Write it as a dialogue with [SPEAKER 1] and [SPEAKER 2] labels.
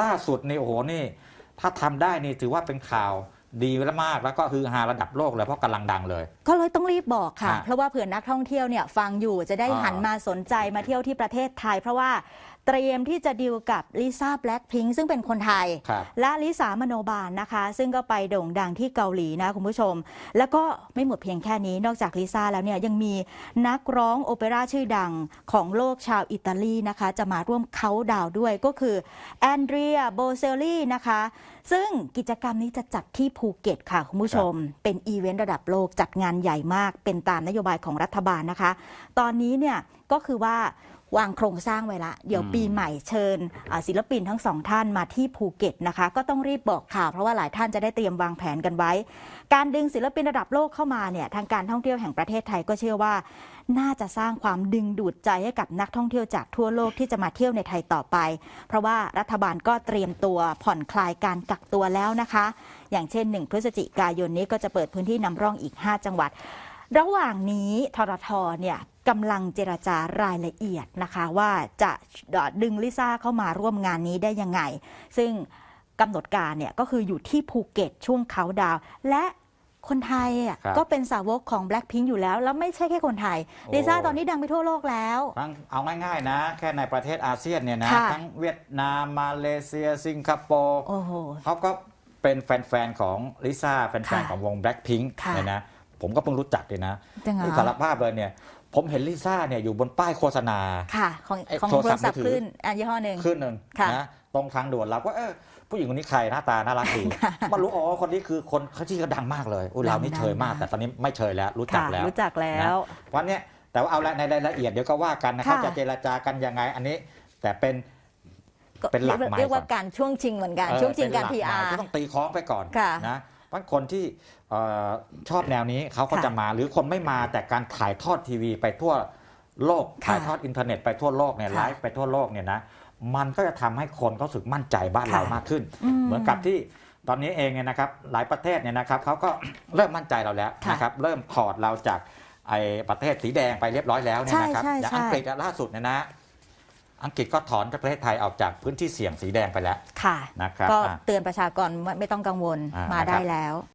[SPEAKER 1] ล่าสุดนี่โอ้โหนี่ ถ้าทำได้นี่ถือว่าเป็นข่าวดีแล้วมากแล้วก็คือฮาระดับโลกเลยเพราะกำลังดังเลย
[SPEAKER 2] ก็เลยต้องรีบบอกค่ะ
[SPEAKER 1] ฮะ
[SPEAKER 2] เพราะว่าเผื่อนักท่องเที่ยวเนี่ยฟังอยู่จะได้
[SPEAKER 1] อ่า
[SPEAKER 2] หันมาสนใจมาเที่ยวที่ประเทศไทย เพราะว่า เตรียมที่จะดีลกับลิซ่าแบล็คพิงซึ่งเป็นคนไทย
[SPEAKER 1] ครับ
[SPEAKER 2] และลิสามโนบาลนะคะ ซึ่งก็ไปโด่งดังที่เกาหลีนะคุณผู้ชม แล้วก็ไม่หมดเพียงแค่นี้นอกจากลิซ่าแล้วเนี่ยยังมีนักร้องโอเปร่าชื่อดังของโลกชาวอิตาลีนะคะ จะมาร่วมเขาน์ดาวน์ด้วยก็คือแอนเดรียโบเซลลี่นะคะ ซึ่งกิจกรรมนี้จะจัดที่ภูเก็ตค่ะคุณผู้ชม เป็นอีเวนต์ระดับโลกจัดงานใหญ่มาก เป็นตามนโยบายของรัฐบาลนะคะ ตอนนี้เนี่ยก็คือว่า วางโครงสร้างไว้ละ เดี๋ยว
[SPEAKER 1] อืม
[SPEAKER 2] ปีใหม่เชิญอ่าศิลปินทั้งสองท่านมาที่ภูเก็ตนะคะ ก็ต้องรีบบอกข่าวเพราะว่าหลายท่านจะได้เตรียมวางแผนกันไว้ การดึงศิลปินระดับโลกเข้ามาเนี่ยทางการท่องเที่ยวแห่งประเทศไทยก็เชื่อว่า น่าจะสร้างความดึงดูดใจให้กับนักท่องเที่ยวจากทั่วโลกที่จะมาเที่ยวในไทยต่อไป เพราะว่ารัฐบาลก็เตรียมตัวผ่อนคลายการกักตัวแล้วนะคะ อย่างเช่น 1 พฤศจิกายนนี้ก็จะเปิดพื้นที่นำร่องอีก 5 จังหวัด ระหว่างนี้ทรทเนี่ย กำลังเจรจารายละเอียดนะคะ ว่าจะดึงลิซ่าเข้ามาร่วมงานนี้ได้ยังไง ซึ่งกำหนดการเนี่ยก็คืออยู่ที่ภูเก็ตช่วงเขาดาวน์และคนไทยอะ
[SPEAKER 1] ครับ
[SPEAKER 2] ก็เป็นสาวกของ Blackpink อยู่แล้ว แล้วไม่ใช่แค่คนไทย
[SPEAKER 1] โอ้
[SPEAKER 2] ลิซ่าตอนนี้ดังไปทั่วโลกแล้ว
[SPEAKER 1] ทั้งเอาง่ายๆนะ แค่ในประเทศอาเซียนเนี่ยนะ
[SPEAKER 2] ค่ะ
[SPEAKER 1] ทั้งเวียดนาม มาเลเซีย สิงคโปร์
[SPEAKER 2] โอ้โห
[SPEAKER 1] เขาก็เป็นแฟน ๆ ของลิซ่า แฟน
[SPEAKER 2] ค่ะ
[SPEAKER 1] ๆของวง Blackpink
[SPEAKER 2] ค่ะ
[SPEAKER 1] เนี่ยนะ ผมก็เพิ่งรู้จักเลยนะ
[SPEAKER 2] จริงเหรอ
[SPEAKER 1] นี่สารภาพเลยเนี่ย ผมเห็นลิซ่าเนี่ยอยู่บนป้ายโฆษณา
[SPEAKER 2] ค่ะ ของ
[SPEAKER 1] ไอ้
[SPEAKER 2] ของ
[SPEAKER 1] โทร
[SPEAKER 2] โท
[SPEAKER 1] ศั
[SPEAKER 2] ร
[SPEAKER 1] พท์
[SPEAKER 2] ศัพท์
[SPEAKER 1] มือถือ
[SPEAKER 2] คลื่นอันยี่ห้อหนึ่ง
[SPEAKER 1] ขึ้นหนึ่ง
[SPEAKER 2] ค่ะ
[SPEAKER 1] นะตรงทางด่วนเราก็เออผู้หญิงคนนี้ใครหน้าตาน่ารักดีมารู้อ๋อคนนี้คือคนเขาที่เขาดังมากเลยอุ้ยเรานี่
[SPEAKER 2] ดัง
[SPEAKER 1] เชยมาก
[SPEAKER 2] ดัง
[SPEAKER 1] แต่ตอนนี้ไม่เชยแล้ว รู้จัก
[SPEAKER 2] ค่ะ
[SPEAKER 1] แล้ว
[SPEAKER 2] รู้จักแล้ว
[SPEAKER 1] วันเนี้ยแต่ว่าเอาละในรายละเอียดเดี๋ยวก็ว่ากันนะ
[SPEAKER 2] ค่ะ
[SPEAKER 1] เขาจะเจรจากันยังไงอันนี้ แต่เป็น
[SPEAKER 2] ก็
[SPEAKER 1] เป็นหลักหมาย
[SPEAKER 2] เรียกว่า
[SPEAKER 1] ก่อน
[SPEAKER 2] การช่วงชิงเหมือนกัน
[SPEAKER 1] เออ
[SPEAKER 2] ช่วงชิงการ
[SPEAKER 1] เป็นหลัหม
[SPEAKER 2] PR
[SPEAKER 1] ยที่ต้องตีคล้องไปก่อน
[SPEAKER 2] ค่ะ
[SPEAKER 1] นะเพ ราะคนที่เอ่อชอบแนวนี้เขาก็
[SPEAKER 2] ค่ะ
[SPEAKER 1] จะมาหรือคนไม่มาแต่การถ่ายทอดทีวีไปทั่วโลก
[SPEAKER 2] ค่ะ
[SPEAKER 1] ถ่ายทอดอินเทอร์เน็ตไปทั่วโลกเนี่ย
[SPEAKER 2] ค่ะ
[SPEAKER 1] ไลฟ์ไปทั่วโลกเนี่ยนะมันก็จะทำให้คนเขาสึกมั่นใจบ้านเรา
[SPEAKER 2] ค่ะ
[SPEAKER 1] มากขึ้น
[SPEAKER 2] อืม
[SPEAKER 1] เหมือนกับที่ตอนนี้เองเนี่ยนะครับหลายประเทศเนี่ยนะครับเขาก็เริ่มมั่นใจเราแล้ว
[SPEAKER 2] ค่ะ
[SPEAKER 1] นะครับเริ่มถอดเราจากไอ้ประเทศสีแดงไปเรียบร้อยแล้วเนี่ยนะครับ
[SPEAKER 2] ใช่ใช่
[SPEAKER 1] อย่าง
[SPEAKER 2] ใช่
[SPEAKER 1] อังกฤษอะล่าสุดเนี่ยนะ อังกฤษก็ถอนประเทศไทยออกจากพื้นที่เสี่ยงสีแดงไปแล้ว
[SPEAKER 2] ค่ะ
[SPEAKER 1] นะครับ
[SPEAKER 2] ก็
[SPEAKER 1] อะ
[SPEAKER 2] เตือนประชากรว่าไม่ต้องกังวล
[SPEAKER 1] อ่าม
[SPEAKER 2] มา
[SPEAKER 1] นะครับ
[SPEAKER 2] ได้แล้ว